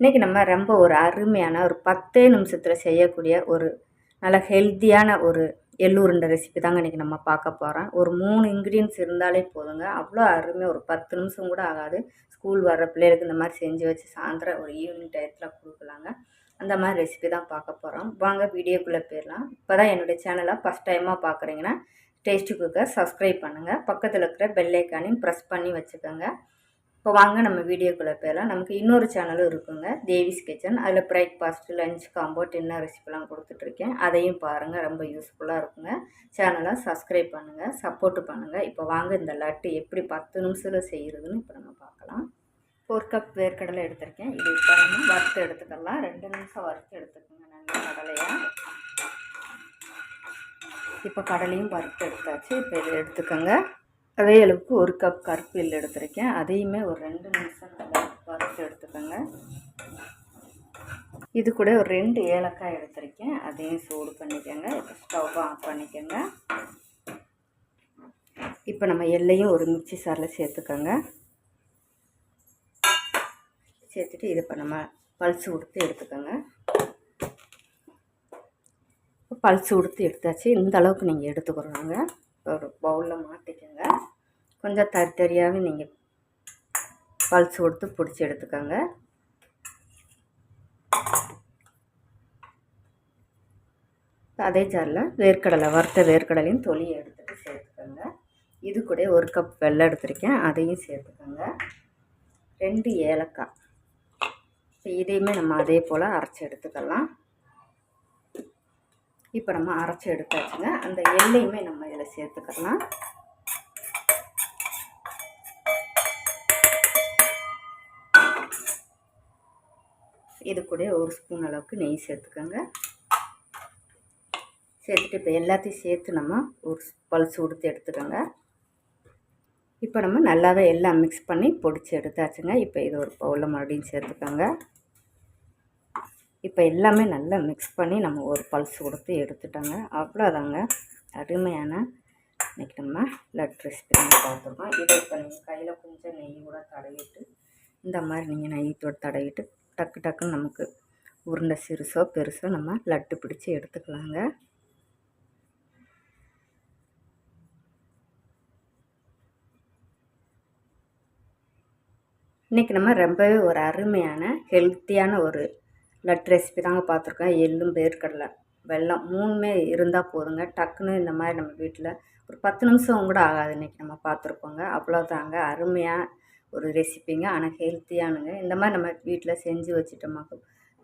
இன்றைக்கி நம்ம ரொம்ப ஒரு அருமையான ஒரு பத்தே நிமிஷத்தில் செய்யக்கூடிய ஒரு நல்ல ஹெல்த்தியான ஒரு எள்ளுருண்டை ரெசிபி தாங்க இன்றைக்கி நம்ம பார்க்க போகிறோம் ஒரு மூணு இன்க்ரீடியன்ஸ் இருந்தாலே போதுங்க. அவ்வளோ அருமையாக ஒரு பத்து நிமிஷம் கூட ஆகாது. ஸ்கூல் வர்ற பிள்ளைகளுக்கு இந்த மாதிரி செஞ்சு வச்சு சாயந்தரம் ஒரு ஈவினிங் டயத்தில் கொடுக்கலாங்க. அந்த மாதிரி ரெசிபி தான் பார்க்க போகிறோம் வாங்க வீடியோக்குள்ளே போயிடலாம். இப்போ தான் என்னுடைய சேனலை ஃபஸ்ட் டைமாக பார்க்குறீங்கன்னா டேஸ்ட்டு குக்கர் சப்ஸ்கிரைப் பண்ணுங்கள் பக்கத்தில் இருக்கிற பெல்லைக்கானையும் ப்ரெஸ் பண்ணி வச்சுக்கோங்க. இப்போ வாங்க நம்ம வீடியோக்குள்ளே போயிடலாம். நமக்கு இன்னொரு சேனலும் இருக்குங்க தேவிஸ் கிச்சன். அதில் பிரேக்ஃபாஸ்ட் லஞ்ச் காம்போ டின்னர் ரெசிபிலாம் கொடுத்துட்ருக்கேன். அதையும் பாருங்கள் ரொம்ப யூஸ்ஃபுல்லாக இருக்குங்க. சேனலை சப்ஸ்கிரைப் பண்ணுங்கள் சப்போர்ட்டு பண்ணுங்கள் இப்போ வாங்க இந்த லட்டு எப்படி பத்து நிமிஷத்தில் செய்கிறதுன்னு இப்போ நம்ம பார்க்கலாம். ஒரு கப் வேர்க்கடலை எடுத்திருக்கேன். இது இப்போ நம்ம வறுத்து எடுத்துக்கலாம். ரெண்டு நிமிஷம் வறுத்து எடுத்துக்கோங்க நல்லா கடலையாக இப்போ கடலையும் வறுத்து எடுத்தாச்சு. இப்போ இதை எடுத்துக்கோங்க. அதே ஒரு கப் கருப்பில் எடுத்திருக்கேன். அதையுமே ஒரு ரெண்டு நிமிஷம் நல்லா வறுத்து எடுத்துக்கோங்க. இது கூட ஒரு ரெண்டு ஏலக்காய் எடுத்திருக்கேன். அதையும் சூடு பண்ணிக்கோங்க. ஸ்டவ் ஆஃப் பண்ணிக்கோங்க. இப்போ நம்ம எல்லையும் ஒரு மிக்சி சாரில் சேர்த்துக்கோங்க. சேர்த்துட்டு இது இப்போ நம்ம பல்ஸ் கொடுத்து எடுத்துக்கோங்க. பல்ஸ் கொடுத்து எடுத்தாச்சு. இந்த அளவுக்கு நீங்கள் எடுத்துக்கிறோங்க ஒரு பவுலில் மாட்டிக்கோங்க கொஞ்சம் தரி நீங்கள் பல்ஸ் கொடுத்து பிடிச்சி எடுத்துக்கோங்க. அதே ஜாரில் வேர்க்கடலை வறுத்த வேர்க்கடலையும் தொலியை எடுத்துகிட்டு சேர்த்துக்கோங்க. இது கூட ஒரு கப் வெள்ளை எடுத்திருக்கேன் அதையும் சேர்த்துக்கோங்க. ரெண்டு ஏலக்காய். இப்போ இதையுமே நம்ம அதே போல் அரைச்சி எடுத்துக்கலாம். இப்போ நம்ம அரைச்சி எடுத்தாச்சுங்க. அந்த எல்லையுமே நம்ம இதில் சேர்த்துக்கலாம். இது கூட ஒரு ஸ்பூன் அளவுக்கு நெய் சேர்த்துக்கோங்க. சேர்த்துட்டு இப்போ எல்லாத்தையும் சேர்த்து நம்ம ஒரு பல்ஸ் கொடுத்து எடுத்துக்கோங்க. இப்போ நம்ம நல்லாவே எல்லாம் மிக்ஸ் பண்ணி பொடிச்சு எடுத்தாச்சுங்க. இப்போ இது ஒரு பவுலில் மறுபடியும் சேர்த்துக்கோங்க. இப்போ எல்லாமே நல்லா மிக்ஸ் பண்ணி நம்ம ஒரு பல்ஸ் கொடுத்து எடுத்துட்டோங்க. அவ்வளோதாங்க அருமையான இன்றைக்கி நம்ம லட் ரெசிபி நம்ம பார்த்துருக்கோம். இதை இப்போ நீங்கள் கையில் கொஞ்சம் நெய் கூட தடவிட்டு இந்த மாதிரி நீங்கள் நெய் தடவிட்டு டக்கு டக்குன்னு நமக்கு உருண்டை சிறுசோ பெருசோ நம்ம லட்டு பிடிச்சி எடுத்துக்கலாங்க. இன்றைக்கி நம்ம ரொம்பவே ஒரு அருமையான ஹெல்த்தியான ஒரு லட்டு ரெசிபி தாங்க பார்த்துருக்கோம். எள்ளும் பேர்கடலை வெள்ளம் மூணுமே இருந்தால் போதுங்க. டக்குன்னு இந்த மாதிரி நம்ம வீட்டில் ஒரு பத்து நிமிஷம் கூட ஆகாது. இன்றைக்கி நம்ம பார்த்துருப்போங்க அவ்வளோதாங்க அருமையாக ஒரு ரெசிப்பிங்க ஆனால் ஹெல்த்தியானுங்க இந்த மாதிரி நம்ம வீட்டில் செஞ்சு வச்சுட்டோமா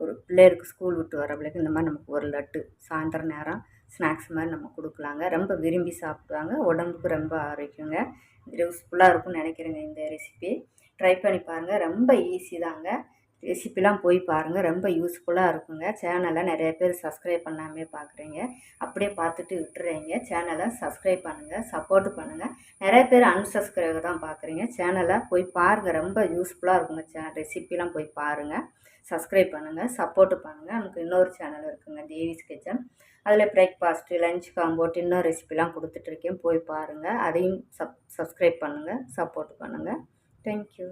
ஒரு பிள்ளைகளுக்கு ஸ்கூல் விட்டு வரவங்களுக்கு இந்த மாதிரி நமக்கு ஒரு லட்டு சாயந்தரம் நேரம் ஸ்நாக்ஸ் மாதிரி நம்ம கொடுக்கலாங்க. ரொம்ப விரும்பி சாப்பிடுவாங்க. உடம்புக்கு ரொம்ப ஆரோக்கியங்க. யூஸ்ஃபுல்லாக இருக்கும்னு நினைக்கிறேங்க இந்த ரெசிபி ட்ரை பண்ணி பாருங்கள் ரொம்ப ஈஸி தாங்க. ரெசிப்பிலாம் போய் பாருங்கள் ரொம்ப யூஸ்ஃபுல்லாக இருக்குங்க. சேனலை நிறைய பேர் சப்ஸ்கிரைப் பண்ணாமே பார்க்குறீங்க அப்படியே பார்த்துட்டு விட்டுறீங்க. சேனலை சப்ஸ்கிரைப் பண்ணுங்கள் சப்போர்ட் பண்ணுங்கள் நிறைய பேர் அன்சப்ஸ்கிரைப் தான் பார்க்குறீங்க சேனலை போய் பாருங்கள் ரொம்ப யூஸ்ஃபுல்லாக இருக்குங்க. சே ரெசிப்பிலாம் போய் பாருங்கள் சப்ஸ்கிரைப் பண்ணுங்கள் சப்போர்ட் பண்ணுங்கள் நமக்கு இன்னொரு சேனல் இருக்குங்க. தேவிஸ் கிச்சன் அதில் பிரேக்ஃபாஸ்ட்டு லஞ்ச் காம்போ இன்னும் ரெசிபிலாம் கொடுத்துட்ருக்கேன் போய் பாருங்கள் அதையும் சப் சப்ஸ்கிரைப் பண்ணுங்கள் சப்போர்ட் பண்ணுங்கள் தேங்க்யூ.